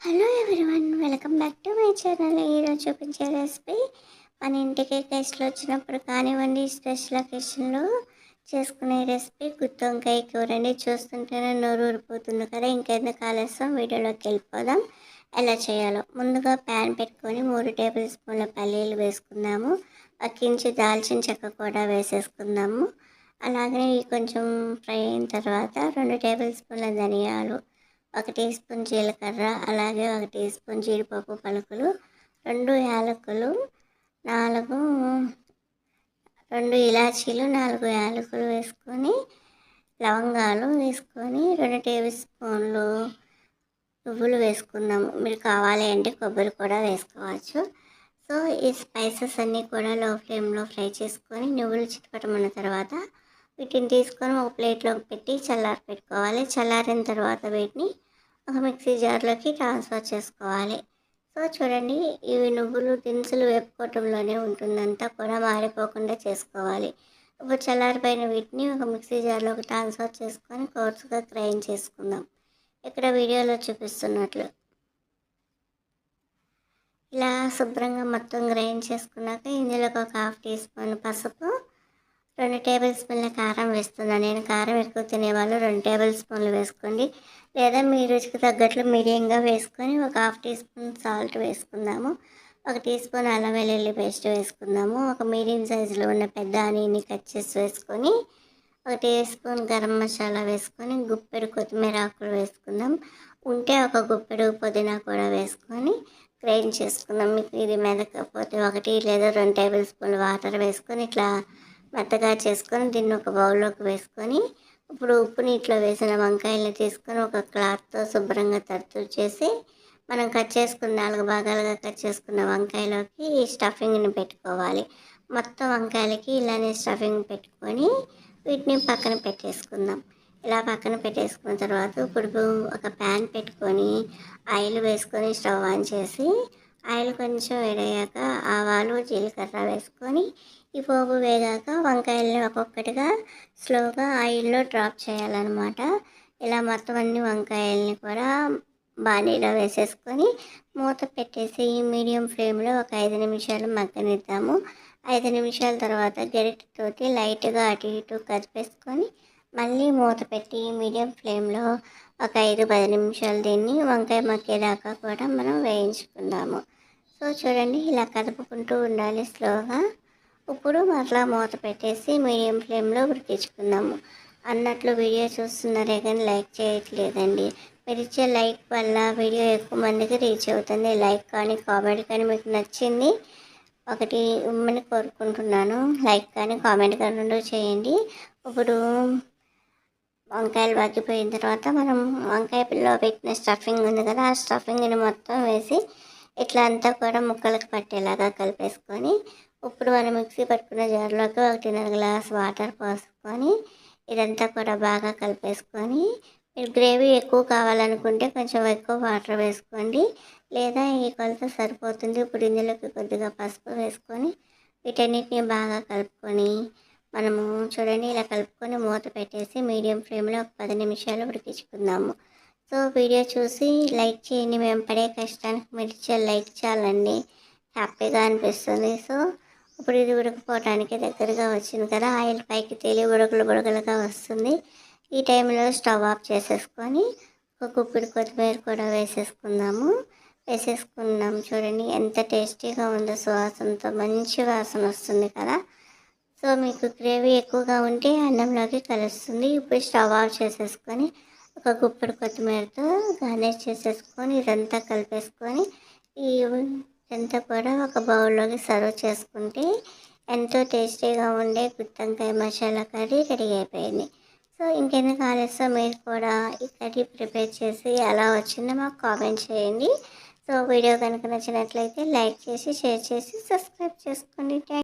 Hello everyone welcome back to my channel ఈరోజు చూపించే recipe మన ఇంటికి గెస్ట్లు వచ్చినప్పుడు కానివ్వండి స్పెషల్ అకేషన్లో చేసుకునే రెసిపీ గుత్తి వంకాయ కూర అండి. చూస్తుంటేనే నోరు ఊరిపోతుంది కదా ఇంకెందుకు ఆలస్యం? వీడియోలోకి వెళ్ళిపోదాం. ఎలా చేయాలో? ముందుగా ప్యాన్ పెట్టుకొని మూడు టేబుల్ స్పూన్ల పల్లీలు వేసుకుందాము. అక్కించి దాల్చిన చెక్క కూడా వేసేసుకుందాము. అలాగే కొంచెం ఫ్రై అయిన తర్వాత రెండు టేబుల్ స్పూన్ల ధనియాలు ఒక టీ స్పూన్ జీలకర్ర అలాగే ఒక టీ స్పూన్ జీడిపప్పు పలుకులు రెండు యాలకులు నాలుగు రెండు ఇలాచీలు నాలుగు యాలకులు వేసుకొని లవంగాలు వేసుకొని రెండు టేబుల్ స్పూన్లు నువ్వులు వేసుకుందాము. మీరు కావాలి అంటే కొబ్బరి కూడా వేసుకోవచ్చు. సో ఈ స్పైసెస్ అన్నీ కూడా లో ఫ్లేమ్లో ఫ్రై చేసుకొని నువ్వులు చిట్టుపట్టమన్న తర్వాత వీటిని తీసుకొని ఒక ప్లేట్లోకి పెట్టి చల్లారి పెట్టుకోవాలి చల్లారిన తర్వాత వీటిని ఒక మిక్సీ జార్లోకి ట్రాన్స్ఫర్ చేసుకోవాలి. సో చూడండి ఇవి నువ్వులు దినుసులు వేపుకోవటంలోనే ఉంటుందంతా కూడా మారిపోకుండా చేసుకోవాలి. ఇప్పుడు చల్లారిపోయిన వీటిని ఒక మిక్సీ జార్లోకి ట్రాన్స్ఫర్ చేసుకొని కోర్సుగా గ్రైండ్ చేసుకుందాం. ఇక్కడ వీడియోలో చూపిస్తున్నట్లు. ఇలా శుభ్రంగా మొత్తం గ్రైండ్ చేసుకున్నాక ఇందులోకి ఒక హాఫ్ టీ స్పూన్ పసుపు రెండు టేబుల్ స్పూన్ల కారం వేస్తున్నాను నేను కారం ఎక్కువ తినేవాళ్ళు రెండు టేబుల్ స్పూన్లు వేసుకోండి. లేదా మీ రుచికి తగ్గట్లు మీడియంగా వేసుకొని ఒక హాఫ్ టీ స్పూన్ సాల్ట్ వేసుకుందాము. ఒక టీ స్పూన్ అల్లం వెల్లుల్లి పేస్ట్ వేసుకుందాము. ఒక మీడియం సైజులో ఉన్న పెద్ద ఆనియన్ని కట్ చేసి వేసుకొని ఒక టీ స్పూన్ గరం మసాలా వేసుకొని గుప్పెడు కొత్తిమీర ఆకులు వేసుకుందాం. ఉంటే ఒక గుప్పెడు పుదీనా కూడా వేసుకొని గ్రైండ్ చేసుకుందాం. మీకు ఇది మెదకపోతే ఒకటి లేదా రెండు టేబుల్ స్పూన్లు వాటర్ వేసుకొని ఇట్లా మెత్తగా చేసుకొని దీన్ని ఒక బౌల్లోకి వేసుకొని ఇప్పుడు ఉప్పు నీటిలో వేసిన వంకాయలను తీసుకొని ఒక క్లాత్తో శుభ్రంగా తడుతూ చేసి మనం కట్ చేసుకున్న నాలుగు భాగాలుగా కట్ చేసుకున్న వంకాయలోకి ఈ స్టఫింగ్ని పెట్టుకోవాలి. మొత్తం వంకాయలకి ఇలానే స్టఫింగ్ పెట్టుకొని వీటిని పక్కన పెట్టేసుకుందాం. ఇలా పక్కన పెట్టేసుకున్న తర్వాత ఇప్పుడు ఒక ప్యాన్ పెట్టుకొని ఆయిల్ వేసుకొని స్టవ్ ఆన్ చేసి ఆయిల్ కొంచెం వేడయ్యాక ఆవాలు జీలకర్ర వేసుకొని ఈ పోపు వేగాక వంకాయల్ని ఒక్కొక్కటిగా స్లోగా ఆయిల్లో డ్రాప్ చేయాలన్నమాట. ఇలా మొత్తం అన్ని వంకాయల్ని కూడా బాణీలో వేసేసుకొని మూత పెట్టేసి మీడియం ఫ్లేమ్లో ఒక ఐదు నిమిషాలు మగ్గనిద్దాము. ఐదు నిమిషాల తర్వాత గరిటతోటి లైట్గా అటు ఇటు కదిపేసుకొని మళ్ళీ మూత పెట్టి మీడియం ఫ్లేమ్లో ఒక ఐదు పది నిమిషాలు దీన్ని వంకాయ మక్కేదాకా కూడా మనం వేయించుకుందాము. సో చూడండి ఇలా కదుపుకుంటూ ఉండాలి స్లోగా. ఇప్పుడు మరలా మూత పెట్టేసి మీడియం ఫ్లేమ్లో ఉడికించుకుందాము. అన్నట్లు వీడియో చూస్తున్నారే కానీ లైక్ చేయట్లేదండి. మీరు ఇచ్చే లైక్ వల్ల వీడియో ఎక్కువ మందికి రీచ్ అవుతుంది. లైక్ కానీ కామెంట్ కానీ మీకు నచ్చింది ఒకటి ఇమ్మని కోరుకుంటున్నాను. లైక్ కానీ కామెంట్ కానీ రెండు చేయండి. ఇప్పుడు వంకాయలు వాకిపోయిన తర్వాత మనం వంకాయ పిల్లో పెట్టిన స్టఫింగ్ ఉంది కదా ఆ స్టఫింగ్ని మొత్తం వేసి ఇట్లా అంతా కూడా ముక్కలకు పట్టేలాగా కలిపేసుకొని ఇప్పుడు మనం మిక్సీ పట్టుకున్న జార్లోకి ఒకటిన్నర గ్లాస్ వాటర్ పోసుకొని ఇదంతా కూడా బాగా కలిపేసుకొని మీరు గ్రేవీ ఎక్కువ కావాలనుకుంటే కొంచెం ఎక్కువ వాటర్ వేసుకోండి. లేదా ఈ కొలత సరిపోతుంది ఇప్పుడు ఇందులోకి కొద్దిగా పసుపు వేసుకొని వీటన్నిటిని బాగా కలుపుకొని మనము చూడండి ఇలా కలుపుకొని మూత పెట్టేసి మీడియం ఫ్లేమ్లో ఒక పది నిమిషాలు ఉడికించుకుందాము. సో వీడియో చూసి లైక్ చేయండి. మేము పడే కష్టానికి మీరు లైక్ చాలండి హ్యాపీగా అనిపిస్తుంది. సో ఇప్పుడు ఇది ఉడకపోవటానికి దగ్గరగా వచ్చింది కదా ఆయిల్ పైకి తేలి ఉడకలు ఉడకలుగా వస్తుంది. ఈ టైంలో స్టవ్ ఆఫ్ చేసేసుకొని ఒక కుప్పిడి కొత్తిమీర కూడా వేసేసుకుందాము. వేసేసుకున్నాం. చూడండి ఎంత టేస్టీగా ఉందో సువాసనతో మంచి వాసన వస్తుంది కదా. సో మీకు గ్రేవీ ఎక్కువగా ఉంటే అన్నంలోకి కలుస్తుంది. ఇప్పుడు స్టవ్ ఆఫ్ చేసేసుకొని ఒక గుప్పడి కొత్తిమీరతో గార్నిష్ చేసేసుకొని ఇదంతా కలిపేసుకొని ఈ ఇదంతా కూడా ఒక బౌల్లోకి సర్వ్ చేసుకుంటే ఎంతో టేస్టీగా ఉండే గుత్తంకాయ మసాలా కర్రీ రెడీ అయిపోయింది. సో ఇంకెందుకు ఆలస్యం మీరు కూడా ఈ కర్రీ ప్రిపేర్ చేసి ఎలా వచ్చిందో మాకు కామెంట్ చేయండి. సో వీడియో కనుక నచ్చినట్లయితే లైక్ చేసి షేర్ చేసి సబ్స్క్రైబ్ చేసుకోండి. థ్యాంక్